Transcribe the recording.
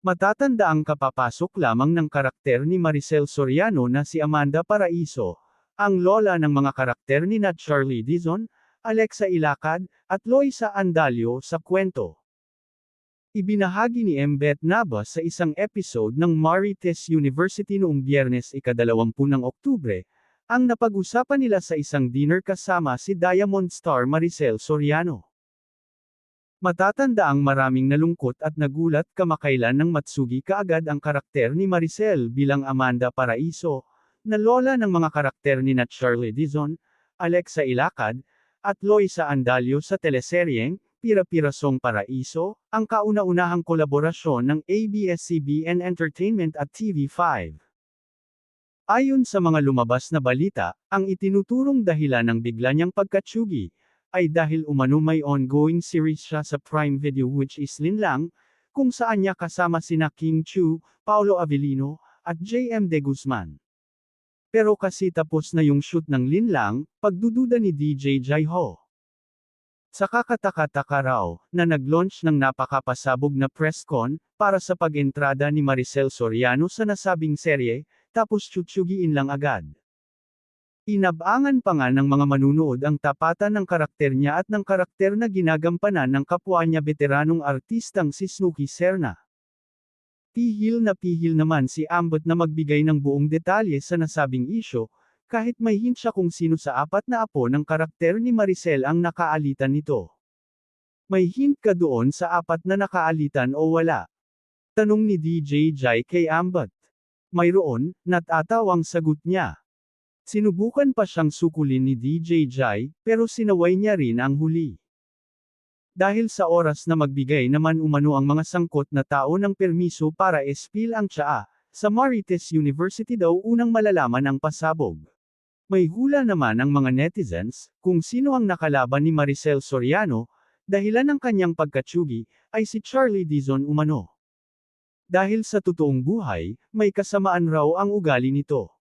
Matatanda ang kapapasok lamang ng karakter ni Maricel Soriano na si Amanda Paraiso, ang lola ng mga karakter ni na Charlie Dizon, Alexa Ilacad, at Loisa Andalio sa kwento. Ibinahagi ni Mbet Nabas sa isang episode ng Marites University noong biyernes ikadalawampu ng Oktubre, ang napag-usapan nila sa isang dinner kasama si Diamond star Maricel Soriano. Matatanda ang maraming nalungkot at nagulat kamakailan ng Matsugi kaagad ang karakter ni Maricel bilang Amanda Paraiso, na lola ng mga karakter ni na Charlie Dizon, Alexa Ilacad, at Loisa Andalio sa teleseryeng, Pira-Pirasong Paraiso, ang kauna-unahang kolaborasyon ng ABS-CBN Entertainment at TV5. Ayon sa mga lumabas na balita, ang itinuturong dahilan ng bigla niyang pagkatsugi, ay dahil umano may ongoing series siya sa Prime Video which is Linlang, kung saan niya kasama sina King Chu, Paulo Avellino, at JM De Guzman. Pero kasi tapos na yung shoot ng Linlang, pagdududa ni DJ Jai Ho. Sa kakataka-taka raw, na nag-launch ng napakapasabog na press con, para sa pag-entrada ni Maricel Soriano sa nasabing serye, tapos tsutyugiin lang agad. Inabangan pa nga ng mga manunood ang tapatan ng karakter niya at ng karakter na ginagampanan ng kapwa niya veteranong artistang si Snooki Serna. Pihil na pihil naman si Ambot na magbigay ng buong detalye sa nasabing isyo, kahit may hint siya kung sino sa apat na apo ng karakter ni Maricel ang nakaalitan nito. May hint ka doon sa apat na nakaalitan o wala? Tanong ni DJ Jai kay Ambot. Mayroon, natatawang sagot niya. Sinubukan pa siyang sukulin ni DJ Jai, pero sinaway niya rin ang huli. Dahil sa oras na magbigay naman umano ang mga sangkot na tao ng permiso para espil ang tsaa, sa Marites University daw unang malalaman ang pasabog. May hula naman ang mga netizens, kung sino ang nakalaban ni Maricel Soriano, dahilan ng kanyang pagkatsugi, ay si Charlie Dizon umano. Dahil sa totoong buhay, may kasamaan raw ang ugali nito.